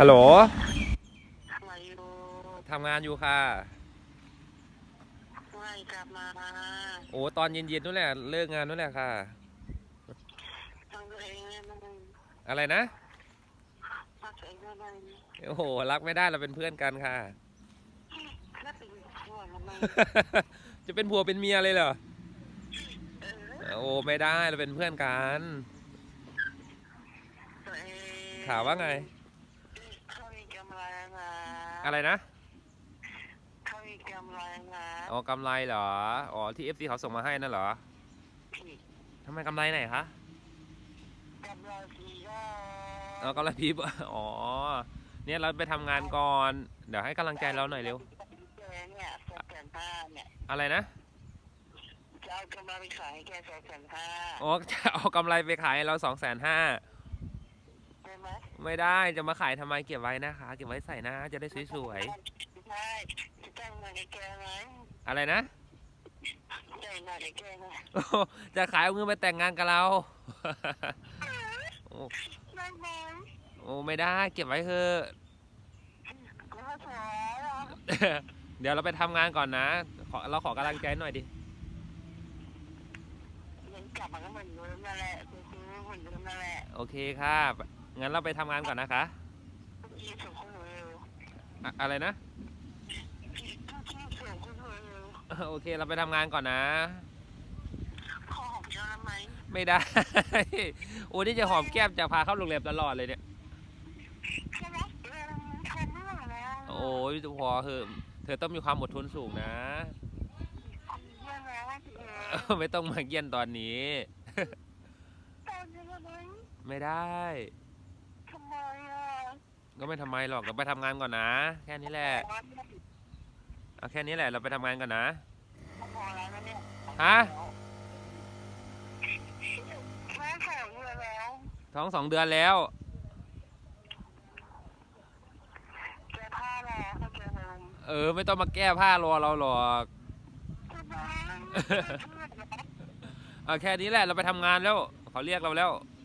ฮัลโหลทำไมอยู่ทำงานอยู่ค่ะไม่กลับมาโอ้ตอนเย็นๆนู่นแหละเลิกงานนู่นแหละค่ะทำตัวเองเลยมันอะไรนะมาตัวเองเลยโอ้โหรักไม่ได้เราเป็นเพื่อนกันค่ะ แล้วเป็นชั่วทำไมจะเป็นผัวเป็นเมียเลยเหรอเออโอ้ไม่ได้เราเป็นเพื่อนกัน ตัวเองถามว่าไงเขามีกำ ไรนะอะไรนะเขามีกำไรนะอ๋อกำไรเหรออ๋อที่เอฟซีเขาส่งมาให้นั่นเหรอผิดทำไมกำไรไหนคะกำไรผีก็อ๋อกำไรพีบอ๋อเนี่ยเราไปทำงานก่อนเดี๋ยวให้กำลังใจเราหน่อยเร็วแกเนี่ยแสนแสนห้าเนี่ยอะไรนะจะเอากำไรไปขายให้แกแสนแสนห้าอ๋อจะเอากำไรไปขายให้เราสองแสนห้าได้ ไหมไม่ได้จะมาขายทำไมเก็บไว้นะคะ เก็บไว้ใส่หน้าจะได้สวยใช่จะจ้างมาให้แกไหมๆอะไรนะจ้างมาให้แกไหมโอ้จะขายเอาเงินไปแต่งงานกับเรา โอ้ได้ไหมโอ้ไม่ได้เก็บไว้เถอะ ก็สวยอะเดี๋ยวเราไปทำงานก่อนนะ ขอเราขอกำลังใจหน่อยดิ เงินกลับมาก็เหมือนเดิมนั่นแหละซื้อเหมือนเดิมนั่นแหละโอเคค่ะ งั้นเราไปทำงานก่อนนะคะยี่สิบคนเร็วอะอะไรนะยี่สิบคนเร็วโอเคเราไปทำงานก่อนนะ ขอหอมเยอะแล้วไหมไม่ได้ โอ้นี่จะหอมแก้มจะพาเข้าโรงแรมตลอดเลยเนี่ย ใช่ไหมเรื่องทำไม่ไหวแล้วโอ้ยพอเถอะเธอต้องมีความอดทนสูงนะเรื่องแล้วเออไม่ต้องมาเยี่ยนตอนนี้ ตอนนี้ไหมไม่ได้ทำไมอะ ก็ไม่ทำไมหรอกเราไปทำงานก่อนนะ แค่นี้แหละเอาแค่นี้แหละเราไปทำงานก่อนนะพอแล้วนะเนี่ยฮะแม่แข็งเลยแล้วท้องสองเดือนแล้วแกผ้าแล้วเขาแกนมเออ ไม่ต้องมาแก้ผ้ารอเราหรอกทำไมเอาแค่นี้แหละเราไปทำงานแล้วเขาเรียกเราแล้วเ